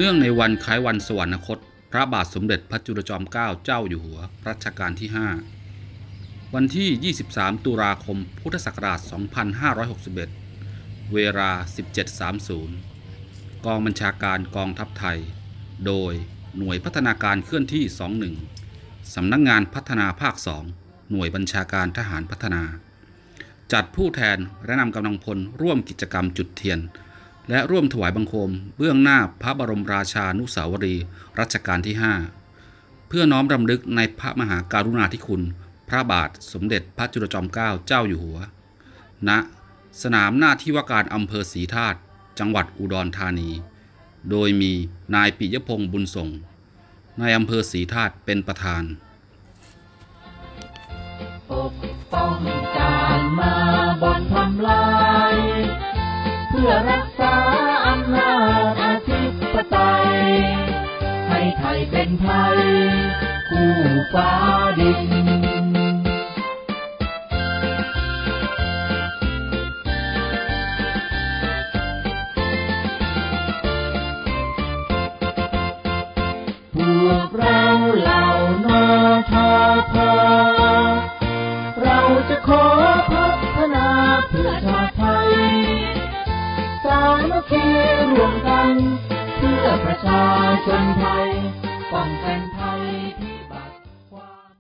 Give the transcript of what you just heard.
เนื่องในวันคล้ายวันสวรรคต พระบาทสมเด็จพระจุลจอมเกล้าเจ้าอยู่หัวรัชกาลที่ 5 วันที่ 23 ตุลาคม พุทธศักราช 2561 เวลา 17.30 กองบัญชาการกองทัพไทย โดยหน่วยพัฒนาการเคลื่อนที่ 21 สำนักงงานพัฒนาภาค 2 หน่วยบัญชาการทหารพัฒนา จัดผู้แทนและนำกำลังพลร่วมกิจกรรมจุดเทียน และร่วมถวายบังคม เบื้องหน้าพระบรมราชานุสาวรีรัชกาลที่ 5 เพื่อน้อมรำลึกในพระมหาการุณาธิคุณ พระบาทสมเด็จพระจุลจอมเกล้าเจ้าอยู่หัวณสนามหน้าที่ว่าการอำเภอศรีธาตุจังหวัดอุดรธานี โดยมีนายปิยพงษ์บุญส่ง นายอำเภอศรีธาตุเป็นประธาน ไทยเป็นไทย คู่ฟ้าดิน พวกเราเหล่านอทอพอเราจะขอพัฒนาเพื่อชาติไทย สามัคคีรวมกัน เพื่อประชา ชนภัยป้องกันภัย